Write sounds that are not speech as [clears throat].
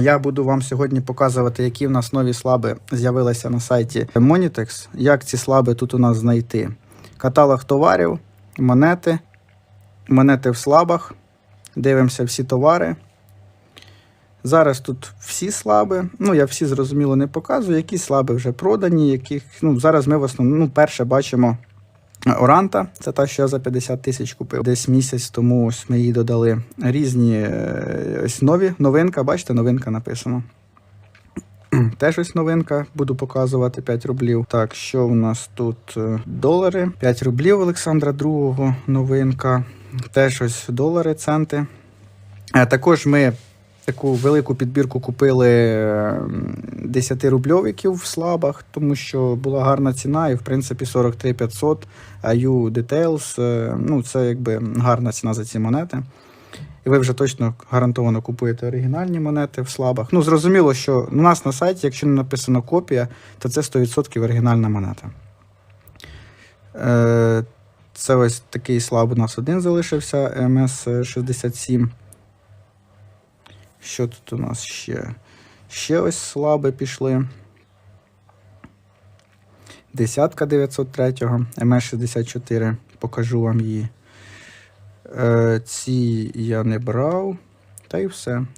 Я буду вам сьогодні показувати, які в нас нові слаби з'явилися на сайті Monitex. Як ці слаби тут у нас знайти? Каталог товарів, монети, монети в слабах. Дивимося всі товари. Зараз тут всі слаби. Ну, я всі зрозуміло не показую. Які слаби вже продані, яких. Ну, зараз ми в основному ну, перше бачимо Оранта. Це та, що я за 50 тисяч купив. Десь місяць тому ось ми її додали. Різні е, ось нові. Новинка, бачите, новинка написано. [clears throat] Теж ось новинка, буду показувати 5 рублів. Так, що у нас тут? Е, Долари. 5 рублів Олександра II, новинка. Теж ось долари, центи. Е, Також ми таку велику підбірку купили е, 10-рубльовиків в слабах, тому що була гарна ціна, і в принципі 43 500 IU Details. е, Ну, це якби гарна ціна за ці монети. І ви вже точно гарантовано купуєте оригінальні монети в слабах. Ну, зрозуміло, що у нас на сайті, якщо не написано копія, то це 100% оригінальна монета. Е, це ось такий слаб у нас один залишився МС-67. Що тут у нас ще? Ще ось слаби пішли. Десятка 903, МС-64. Покажу вам її. Е, ці я не брав. Та й все.